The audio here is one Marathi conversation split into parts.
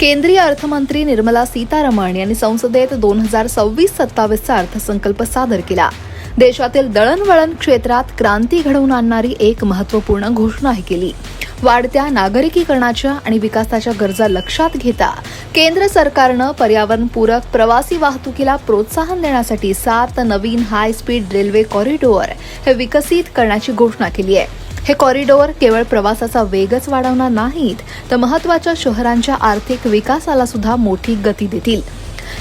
केंद्रीय अर्थमंत्री निर्मला सीतारमण यांनी संसदेत दोन हजार सव्वीस सत्तावीसचा अर्थसंकल्प सादर केला. देशातील दळणवळण क्षेत्रात क्रांती घडवून आणणारी एक महत्त्वपूर्ण घोषणाही केली. वाढत्या नागरिकीकरणाच्या आणि विकासाच्या गरजा लक्षात घेता केंद्र सरकारनं पर्यावरणपूरक प्रवासी वाहतुकीला प्रोत्साहन देण्यासाठी सात नवीन हाय स्पीड रेल्वे कॉरिडॉर हे विकसित करण्याची घोषणा केली आहे. हे कॉरिडॉर केवळ प्रवासाचा वेगच वाढवणार नाहीत तर महत्त्वाच्या शहरांच्या आर्थिक विकासाला सुद्धा मोठी गती देतील.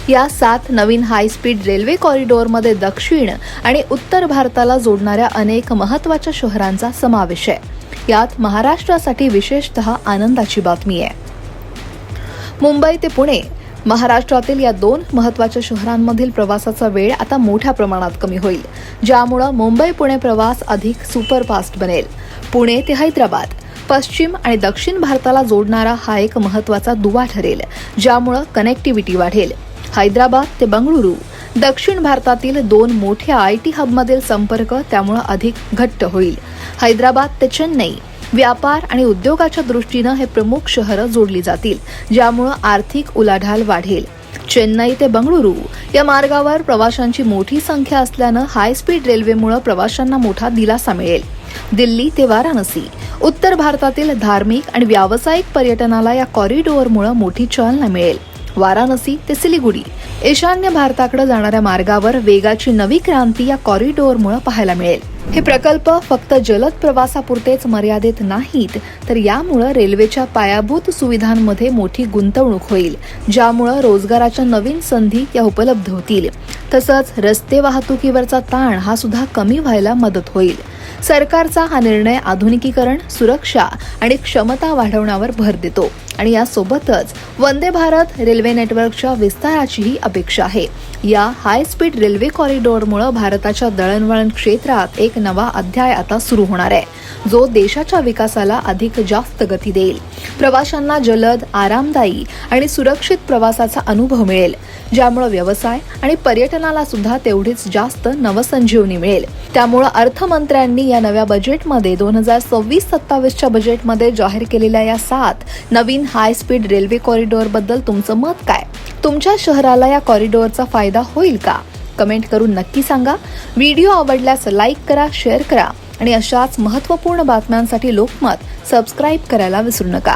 या सात नवीन हायस्पीड रेल्वे कॉरिडॉरमध्ये दक्षिण आणि उत्तर भारताला जोडणाऱ्या अनेक महत्त्वाच्या शहरांचा समावेश आहे. यात महाराष्ट्रासाठी विशेषतः आनंदाची बातमी आहे. मुंबई ते पुणे महाराष्ट्रातील या दोन महत्त्वाच्या शहरांमधील प्रवासाचा वेळ आता मोठ्या प्रमाणात कमी होईल ज्यामुळं मुंबई पुणे प्रवास अधिक सुपरफास्ट बनेल. पुणे ते हैदराबाद पश्चिम आणि दक्षिण भारताला जोडणारा हा एक महत्त्वाचा दुवा ठरेल ज्यामुळं कनेक्टिव्हिटी वाढेल. हैदराबाद ते बंगळुरू दक्षिण भारतातील दोन मोठ्या आय टी हबमधील संपर्क त्यामुळं अधिक घट्ट होईल. हैदराबाद ते चेन्नई व्यापार आणि उद्योगाच्या दृष्टीनं हे प्रमुख शहरं जोडली जातील ज्यामुळं आर्थिक उलाढाल वाढेल. चेन्नई ते बंगळुरू या मार्गावर प्रवाशांची मोठी संख्या असल्यानं हाय स्पीड रेल्वेमुळे प्रवाशांना मोठा दिलासा मिळेल. दिल्ली ते वाराणसी उत्तर भारतातील धार्मिक आणि व्यावसायिक पर्यटनाला या कॉरिडॉरमुळे मोठी चालना मिळेल. वाराणसी ते सिलिगुडी. ईशान्य भारताकडे जाणाऱ्या मार्गावर वेगाची नवी क्रांती या कॉरिडॉरमुळे पाहायला मिळेल. हे प्रकल्प फक्त जलद प्रवासापुरतेच मर्यादित नाहीत तर यामुळे रेल्वेच्या पायाभूत सुविधांमध्ये मोठी गुंतवणूक होईल ज्यामुळे रोजगाराच्या नवीन संधी या उपलब्ध होतील. तसंच रस्ते वाहतुकीवरचा ताण हा सुद्धा कमी व्हायला मदत होईल. सरकारचा हा निर्णय आधुनिकीकरण सुरक्षा आणि क्षमता वाढवण्यावर भर देतो. आणि यासोबतच वंदे भारत रेल्वे नेटवर्कच्या विस्ताराचीही अपेक्षा आहे. या हाय स्पीड रेल्वे कॉरिडॉरमुळे भारताच्या दळणवळण क्षेत्रात एक नवा अध्याय आता सुरू होणार आहे. जो देशाच्या विकासाला अधिक जास्त गती देईल. प्रवाशांना जलद आरामदायी आणि सुरक्षित प्रवासाचा अनुभव मिळेल. ज्यामुळे व्यवसाय आणि पर्यटनाला सुद्धा तेवढीच जास्त नवसंजीवनी मिळेल. त्यामुळे अर्थमंत्र्यांनी या नव्या बजेटमध्ये दोन हजार सव्वीस सत्तावीसच्या बजेटमध्ये जाहीर केलेल्या या सात नवीन हाय स्पीड रेल्वे कॉरिडॉरबद्दल तुमचं मत काय? तुमच्या शहराला या कॉरिडॉरचा फायदा होईल का? कमेंट करून नक्की सांगा. व्हिडिओ आवडल्यास लाईक करा शेअर करा. आणि अशाच महत्त्वपूर्ण बातम्यांसाठी लोकमत सबस्क्राईब करायला विसरू नका.